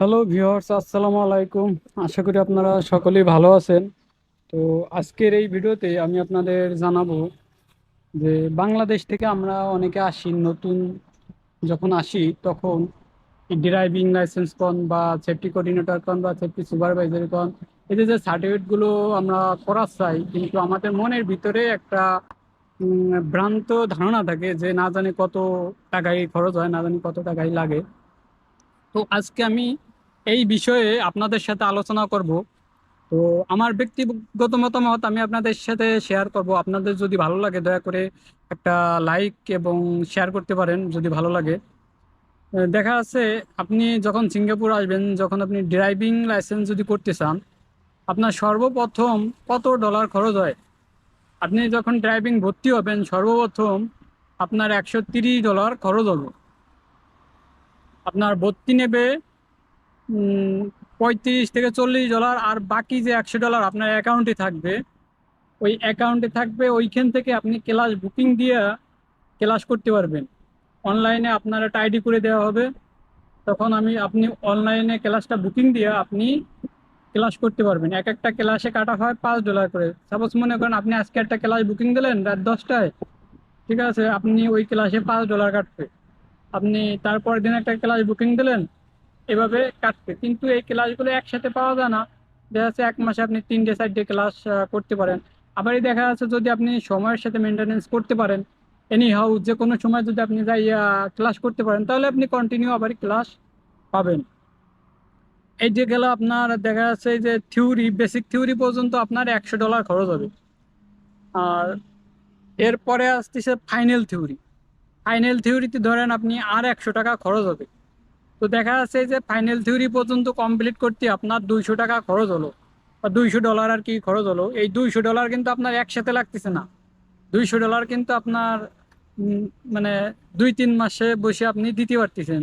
Hello viewers আসসালামু আলাইকুম আশা করি আপনারা সকলেই ভালো আছেন। তো আজকের এই ভিডিওতে আমি আপনাদের জানাব যে বাংলাদেশ থেকে আমরা অনেকে আসি, নতুন যখন আসি, তখন ড্রাইভিং লাইসেন্স কন বা সেফটি কোঅর্ডিনেটর কন বা সেফটি সুপারভাইজার কন এদের যে সার্টিফিকেটগুলো আমরা করা চাই কিন্তু আমাদের মনের ভিতরে একটা ভ্রান্ত ধারণা থাকে যে না জানি কত টাকায় খরচ হয়, না জানি কত টাকায় লাগে। তো আজকে আমি এই বিষয়ে আপনাদের সাথে আলোচনা করব। তো আমার ব্যক্তিগত মতামত আমি আপনাদের সাথে শেয়ার করব। আপনাদের যদি ভালো লাগে, দয়া করে একটা লাইক এবং শেয়ার করতে পারেন যদি ভালো লাগে। দেখা আছে, আপনি যখন সিঙ্গাপুর আসবেন, যখন আপনি ড্রাইভিং লাইসেন্স যদি করতে চান, আপনার সর্বপ্রথম কত ডলার খরচ হয়? আপনি যখন ড্রাইভিং ভর্তি হবেন, সর্বপ্রথম আপনার একশো ডলার খরচ হবে। আপনার ভর্তি নেবে পঁয়ত্রিশ থেকে চল্লিশ ডলার আর বাকি যে একশো ডলার আপনার অ্যাকাউন্টে থাকবে, ওই অ্যাকাউন্টে থাকবে, ওইখান থেকে আপনি ক্লাস বুকিং দিয়ে ক্লাস করতে পারবেন। অনলাইনে আপনার একটা আইডি করে দেওয়া হবে। তখন আমি, আপনি অনলাইনে ক্লাসটা বুকিং দিয়ে আপনি ক্লাস করতে পারবেন। এক একটা ক্লাসে কাটা হয় পাঁচ ডলার করে। সাপোজ মনে করেন আপনি আজকে একটা ক্লাস বুকিং দিলেন রাত দশটায়, ঠিক আছে? আপনি ওই ক্লাসে পাঁচ ডলার কাটবে আপনি তারপরের দিন একটা ক্লাস বুকিং দিলেন এভাবে কাটবে কিন্তু এই ক্লাসগুলো একসাথে পাওয়া যায় না। দেখা যাচ্ছে এক মাসে আপনি তিনটে, চারটে ক্লাস করতে পারেন। আবারই দেখা যাচ্ছে যদি আপনি সময়ের সাথে মেনটেনেন্স করতে পারেন এনি হাউ যে কোনো সময় যদি আপনি যাই ক্লাস করতে পারেন, তাহলে আপনি কন্টিনিউ আবার ক্লাস পাবেন। এই যে গেল আপনার, দেখা যাচ্ছে যে থিওরি বেসিক থিওরি পর্যন্ত আপনার একশো ডলার খরচ হবে। আর এরপরে আসতেছে ফাইনাল থিওরি ফাইনাল থিওরিতে ধরেন আপনি আর একশো টাকা খরচ হবে। তো দেখা যাচ্ছে যে ফাইনাল থিওরি পর্যন্ত কমপ্লিট করতে আপনার দুইশো টাকা খরচ হলো। বা দুইশো ডলার আর কি খরচ হলো। এই দুইশো ডলার কিন্তু আপনার একসাথে লাগতেছে না। দুইশো ডলার কিন্তু আপনার মানে দুই তিন মাসে বসে আপনি দিতে পারতেছেন।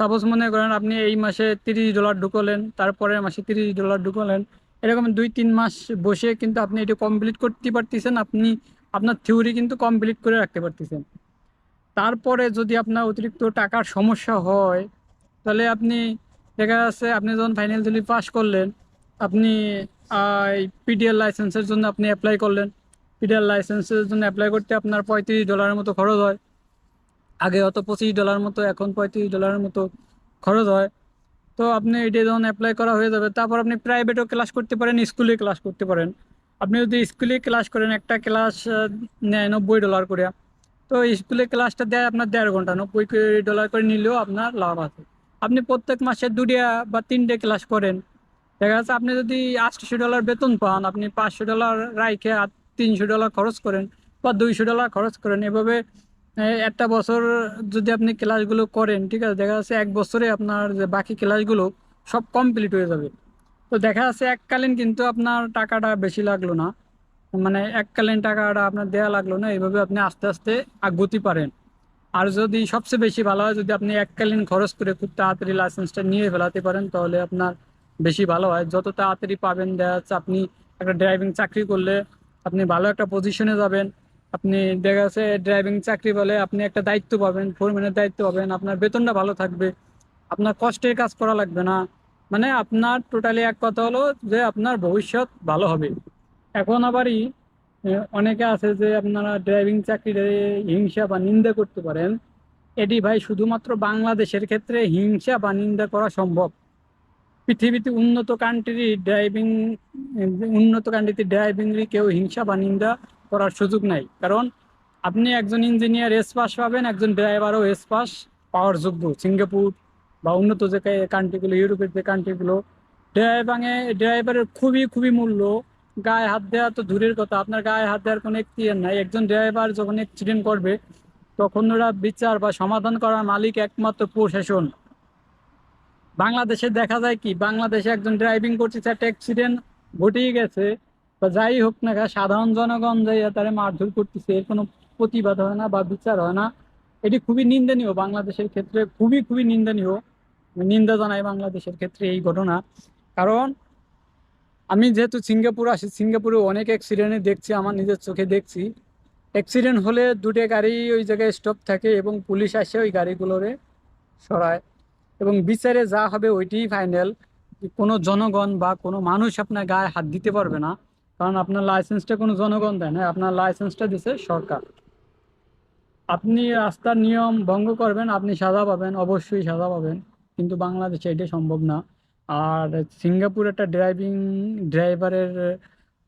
সাপোজ মনে করেন আপনি এই মাসে তিরিশ ডলার ঢুকলেন তারপরের মাসে তিরিশ ডলার ঢুকলেন। এরকম দুই তিন মাস বসে কিন্তু আপনি এটা কমপ্লিট করতে পারতেছেন। আপনি আপনার থিওরি কিন্তু কমপ্লিট করে রাখতে পারতেছেন। তারপরে যদি আপনার অতিরিক্ত টাকার সমস্যা হয় তাহলে আপনি দেখা যাচ্ছে আপনি যখন ফাইনাল থিওরি পাস করলেন, আপনি পিডিএল লাইসেন্সের জন্য আপনি অ্যাপ্লাই করলেন। পিডিএল লাইসেন্সের জন্য অ্যাপ্লাই করতে আপনার পঁয়ত্রিশ ডলারের মতো খরচ হয়। আগে হয়তো পঁচিশ ডলার মতো, এখন পঁয়ত্রিশ ডলারের মতো খরচ হয়। তো আপনি এটা যখন অ্যাপ্লাই করা হয়ে যাবে, তারপর আপনি প্রাইভেটও ক্লাস করতে পারেন স্কুলে ক্লাস করতে পারেন। আপনি যদি স্কুলে ক্লাস করেন, একটা ক্লাস নেয় নব্বই ডলার করে। তো স্কুলে ক্লাসটা দেয় আপনার দেড় ঘণ্টা, নব্বই ডলার করে নিলেও আপনার লাভ আছে। আপনি প্রত্যেক মাসে দুটিয়া বা তিনটে ক্লাস করেন। দেখা যাচ্ছে আপনি যদি আটশো ডলার বেতন পান, আপনি পাঁচশো ডলার রাইখে তিনশো ডলার খরচ করেন বা দুইশো ডলার খরচ করেন, এভাবে একটা বছর যদি আপনি ক্লাসগুলো করেন, ঠিক আছে, দেখা যাচ্ছে এক বছরে আপনার যে বাকি ক্লাসগুলো সব কমপ্লিট হয়ে যাবে। তো দেখা যাচ্ছে এককালীন কিন্তু আপনার টাকাটা বেশি লাগল না। মানে এককালীন টাকাটা আপনার দেওয়া লাগল না এইভাবে আপনি আস্তে আস্তে আগ্রতি পারেন। আর যদি সবচেয়ে বেশি ভালো হয়, যদি আপনি এককালীন খরচ করে খুব তাড়াতাড়ি লাইসেন্সটা নিয়ে ফেলাতে পারেন, তাহলে আপনার বেশি ভালো হয়। যত তাড়াতাড়ি পাবেন, দেখা যাচ্ছে আপনি একটা ড্রাইভিং চাকরি করলে আপনি ভালো একটা পজিশনে যাবেন। আপনি দেখা যাচ্ছে ড্রাইভিং চাকরি বলে আপনি একটা দায়িত্ব পাবেন ফোরম্যানের দায়িত্ব পাবেন, আপনার বেতনটা ভালো থাকবে, আপনার কষ্টের কাজ করা লাগবে না। মানে আপনার টোটালি এক কথা হলো যে আপনার ভবিষ্যৎ ভালো হবে। এখন আবারই অনেকে আছে যে আপনারা ড্রাইভিং চাকরিতে হিংসা বা নিন্দা করতে পারেন। এটি ভাই শুধুমাত্র বাংলাদেশের ক্ষেত্রে হিংসা বা নিন্দা করা সম্ভব। পৃথিবীতে উন্নত কান্ট্রি ড্রাইভিং উন্নত কান্ট্রিতে ড্রাইভিং কেউ হিংসা বা নিন্দা করার সুযোগ নাই। কারণ আপনি একজন ইঞ্জিনিয়ার এস পাস পাবেন, একজন ড্রাইভারও এস পাস পাওয়ার যোগ্য। সিঙ্গাপুর বা উন্নত যে কান্ট্রিগুলো ইউরোপের যে কান্ট্রিগুলো ড্রাইভাঙে ড্রাইভারের খুবই খুবই মূল্য গায়ে হাত দেওয়া তো দূরের কথা। আপনার গায়ে হাত দেওয়ার কোনো এখতিয়ার নাই। একজন ড্রাইভার যখন অ্যাক্সিডেন্ট করবে, তখন ওরা বিচার বা সমাধান করার মালিক একমাত্র প্রশাসন। বাংলাদেশে দেখা যায় কি, বাংলাদেশে একজন ড্রাইভিং করতেছে একটা অ্যাক্সিডেন্ট ঘটেই গেছে। বা যাই হোক না সাধারণ জনগণ যাইয়া তারা মারধর করতেছে, এর কোনো প্রতিবাদ হয় না বা বিচার হয় না। এটি খুবই নিন্দনীয় বাংলাদেশের ক্ষেত্রে, খুবই খুবই নিন্দনীয়। নিন্দা জানাই বাংলাদেশের ক্ষেত্রে এই ঘটনা। কারণ আমি যেহেতু সিঙ্গাপুর আসি, সিঙ্গাপুরে অনেক অ্যাক্সিডেন্টে দেখছি, আমার নিজের চোখে দেখছি। অ্যাক্সিডেন্ট হলে দুটো গাড়ি ওই জায়গায় স্টপ থাকে এবং পুলিশ আসে ওই গাড়িগুলোরে সরায়। এবং বিচারে যা হবে ওইটাই ফাইনাল কোনো জনগণ বা কোনো মানুষ আপনার গায়ে হাত দিতে পারবে না, কারণ আপনার লাইসেন্সটা কোনো জনগণ দেয় না, আপনার লাইসেন্সটা দিছে সরকার। আপনি রাস্তার নিয়ম ভঙ্গ করবেন, আপনি সাজা পাবেন, অবশ্যই সাজা পাবেন, কিন্তু বাংলাদেশে এটা সম্ভব না। আর সিঙ্গাপুর একটা ড্রাইভিং ড্রাইভারের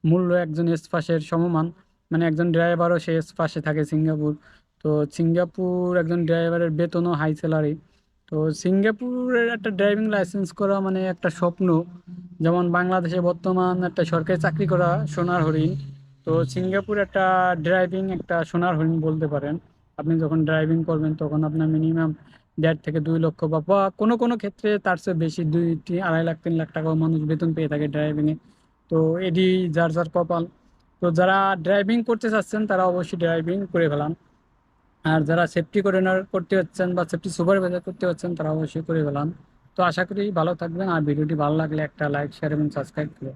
মূল্য একজন এস পাসের সমমান। মানে একজন ড্রাইভারও সে এস পাশে থাকে সিঙ্গাপুর। তো সিঙ্গাপুর একজন ড্রাইভারের বেতনও হাই স্যালারি তো সিঙ্গাপুরের একটা ড্রাইভিং লাইসেন্স করা মানে একটা স্বপ্ন। যেমন বাংলাদেশে বর্তমান একটা সরকারি চাকরি করা সোনার হরিণ। তো সিঙ্গাপুর একটা ড্রাইভিং একটা সোনার হরিণ বলতে পারেন। আপনি যখন ড্রাইভিং করবেন তখন আপনার মিনিমাম দেড় থেকে দুই লক্ষ বা কোনো কোনো ক্ষেত্রে তার চেয়ে বেশি দুই তিন আড়াই লাখ, তিন লাখ টাকাও মানুষ বেতন পেয়ে থাকে ড্রাইভিংয়ে তো এটি যার যার কপাল। তো যারা ড্রাইভিং করতে চাচ্ছেন, তারা অবশ্যই ড্রাইভিং করে ফেলান। আর যারা সেফটি কোঅর্ডিনেটর করতে হচ্ছেন বা সেফটি সুপারভাইজার করতে হচ্ছেন, তারা অবশ্যই করে ফেলান। তো আশা করি ভালো থাকবেন। আর ভিডিওটি ভালো লাগলে একটা লাইক শেয়ার এবং সাবস্ক্রাইব করে